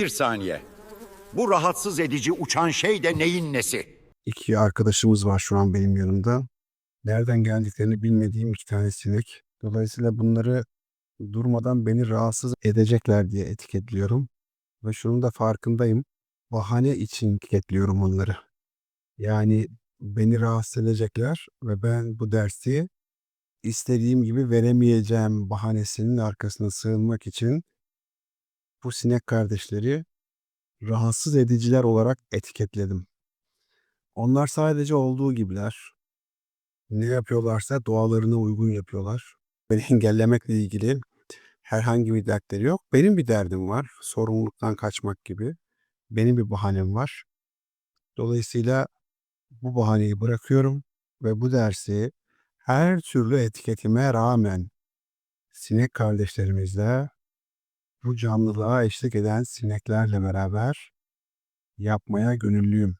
Bir saniye. Bu rahatsız edici uçan şey de neyin nesi? İki arkadaşımız var şu an benim yanımda. Nereden geldiklerini bilmediğim iki tane. Dolayısıyla bunları durmadan beni rahatsız edecekler diye etiketliyorum. Ve şunun da farkındayım. Bahane için etiketliyorum onları. Yani beni rahatsız edecekler ve ben bu dersi istediğim gibi veremeyeceğim bahanesinin arkasına sığınmak için bu sinek kardeşleri rahatsız ediciler olarak etiketledim. Onlar sadece olduğu gibiler. Ne yapıyorlarsa doğalarına uygun yapıyorlar. Beni engellemekle ilgili herhangi bir dertleri yok. Benim bir derdim var. Sorumluluktan kaçmak gibi. Benim bir bahanem var. Dolayısıyla bu bahaneyi bırakıyorum ve bu dersi her türlü etiketime rağmen sinek kardeşlerimizle bu canlılığa eşlik eden sineklerle beraber yapmaya gönüllüyüm.